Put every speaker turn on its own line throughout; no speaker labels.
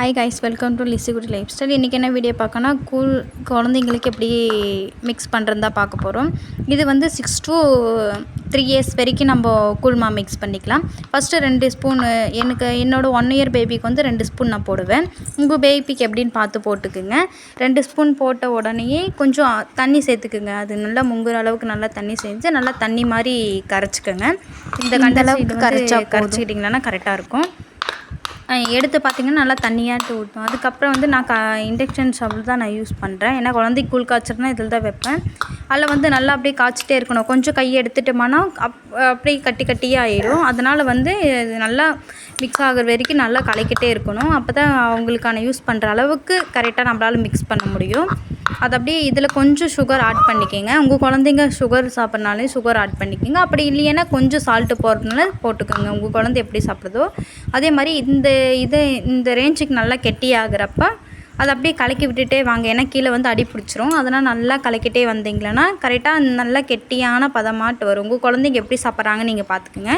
Hi guys welcome to லிசிகுடி lifestyle இன்றைக்கி என்ன வீடியோ பார்க்கணும் கூல் குழந்தைங்களுக்கு எப்படி மிக்ஸ் பண்ணுறது தான் பார்க்க போகிறோம் இது வந்து சிக்ஸ் to த்ரீ இயர்ஸ் வரைக்கும் நம்ம கூழ்மா மிக்ஸ் பண்ணிக்கலாம். ஃபஸ்ட்டு ரெண்டு ஸ்பூன் எனக்கு என்னோடய ஒன் இயர் பேபிக்கு வந்து ரெண்டு ஸ்பூன் நான் போடுவேன். உங்கள் பேபிக்கு எப்படின்னு பார்த்து போட்டுக்குங்க. ரெண்டு ஸ்பூன் போட்ட உடனேயே கொஞ்சம் தண்ணி சேர்த்துக்குங்க. அது நல்லா முங்குற அளவுக்கு நல்லா தண்ணி சேர்த்து நல்லா தண்ணி மாதிரி கரைச்சிக்கோங்க. இந்த இந்த கண்ட அளவுக்கு அளவுக்கு கரைச்சா கரைச்சி கரைச்சிக்கிட்டிங்கன்னா கரெக்டாக இருக்கும். எடுத்து பார்த்திங்கன்னா நல்லா தண்ணியாட்டு ஊற்றும் அதுக்கப்புறம் வந்து நான் க இண்டக்ஷன் ஸ்டவ் தான் நான் யூஸ் பண்ணுறேன் ஏன்னா குழந்தைக்கு கூழ் காய்ச்சறதுனா இதில் தான் வைப்பேன். அதில் வந்து நல்லா அப்படியே காய்ச்சிட்டே இருக்கணும். கொஞ்சம் கையை எடுத்துட்டோம்னா அப் அப்படியே கட்டி கட்டியே ஆயிடும் அதனால் வந்து இது நல்லா மிக்ஸ் ஆகுற வரைக்கும் நல்லா கலக்கிட்டே இருக்கணும். அப்போ தான் அவங்களுக்கான யூஸ் பண்ணுற அளவுக்கு கரெக்டாக நம்மளால் மிக்ஸ் பண்ண முடியும். அது அப்படியே இதில் கொஞ்சம் சுகர் ஆட் பண்ணிக்கோங்க. உங்கள் குழந்தைங்க சுகர் சாப்பிட்றனாலே சுகர் ஆட் பண்ணிக்கோங்க. அப்படி இல்லைன்னா கொஞ்சம் சால்ட்டு போடுறதுனால போட்டுக்கோங்க. உங்கள் குழந்தை எப்படி சாப்பிடுதோ. அதே மாதிரி இந்த இது இந்த ரேஞ்சுக்கு நல்லா கெட்டியாகிறப்ப அதை அப்படியே கலக்கி விட்டுட்டே வாங்க. ஏன்னா கீழே வந்து அடி பிடிச்சிரும். அதனால் நல்லா கலக்கிட்டே வந்தீங்களன்னா கரெக்டாக நல்லா கெட்டியான பதமாட்டு வரும். உங்கள் குழந்தைங்க எப்படி சாப்பிட்றாங்கன்னு நீங்கள் பார்த்துக்குங்க.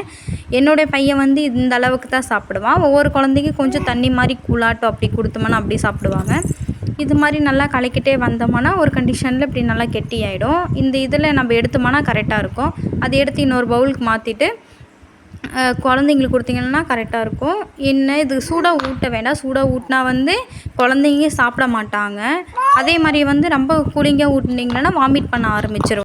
என்னுடைய பையன் வந்து இந்த அளவுக்கு தான் சாப்பிடுவான். ஒவ்வொரு குழந்தைக்கும் கொஞ்சம் தண்ணி மாதிரி கூழாட்டம் அப்படி கொடுத்தோம்னா அப்படி சாப்பிடுவாங்க. இது மாதிரி நல்லா கலக்கிட்டே வந்தோம்னா ஒரு கண்டிஷனில் இப்படி நல்லா கெட்டி ஆகிடும் இந்த இதில் நம்ம எடுத்தோம்னா கரெக்டாக இருக்கும். அதை எடுத்து இன்னொரு பவுலுக்கு மாற்றிட்டு குழந்தைங்களுக்கு கொடுத்தீங்கன்னா கரெக்டாக இருக்கும். என்ன இது சூடாக ஊட்ட வேண்டாம். சூடாக ஊட்டினா வந்து குழந்தைங்க சாப்பிட மாட்டாங்க. அதே மாதிரி வந்து ரொம்ப கூலிங்காக ஊட்டினீங்கன்னா வாமிட் பண்ண ஆரம்பிச்சிடும்